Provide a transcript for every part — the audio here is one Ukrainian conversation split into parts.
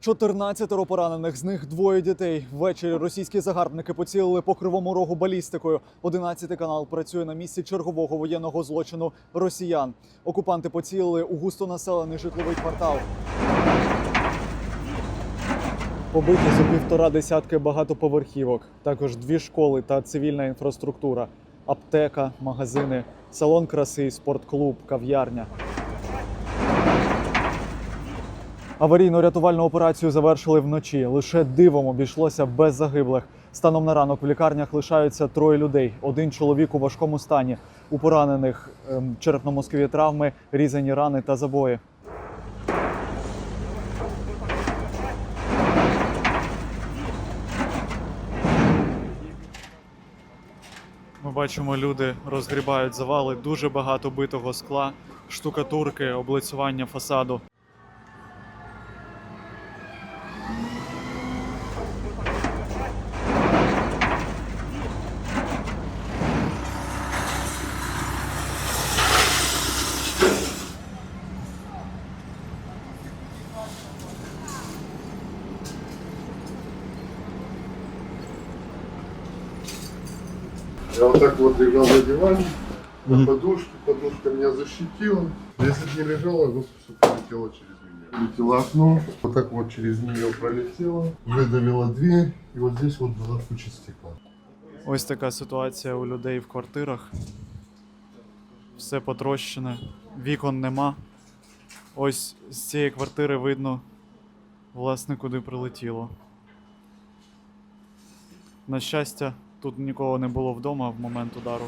14 поранених, з них двоє дітей. Ввечері російські загарбники поцілили по кривому рогу балістикою. 11 канал працює на місці чергового воєнного злочину росіян. Окупанти поцілили у густонаселений житловий квартал. Побиті за півтора десятки багатоповерхівок, також дві школи та цивільна інфраструктура, аптека, магазини, салон краси, спортклуб, кав'ярня. Аварійно-рятувальну операцію завершили вночі. Лише дивом обійшлося без загиблих. Станом на ранок в лікарнях лишаються троє людей. Один чоловік у важкому стані. У поранених ем, черепно-мозкові травми, різані рани та забої. Ми бачимо, люди розгрібають завали, дуже багато битого скла, штукатурки, облицювання фасаду. Я вот так вот лежал на диване, на подушке, подушка меня защитила. Если бы не лежала, ну, все пролетело через меня. Пролетело окно, вот так вот через нее пролетело, выдавила дверь, и вот здесь вот была куча стекла. Ось така ситуація у людей в квартирах. Все потрощене, вікон нема. Ось з цієї квартири видно, власне, куди прилетіло. На щастя, тут нікого не було вдома в момент удару.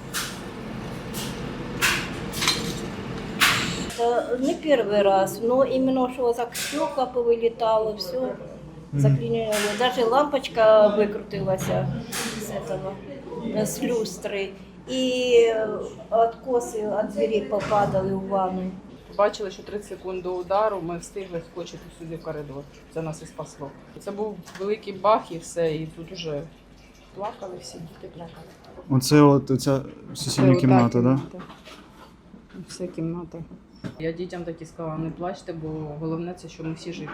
Это не первый раз, но именно что так стекла повылетало, все заклинило. Даже лампочка выкрутилась с этого, э, с люстры. И э, откосы от дверей попадали в ванну. Бачили, що 30 секунд до удару ми встигли скочити сюди в коридор. Це нас і спасло. Це був великий бах і все, і тут уже плакали всі, діти плакали. Оце от ця сусідня Це кімната, ота так? Да? Вся кімната. Я дітям так і сказала, не плачте, бо головне це, що ми всі живі.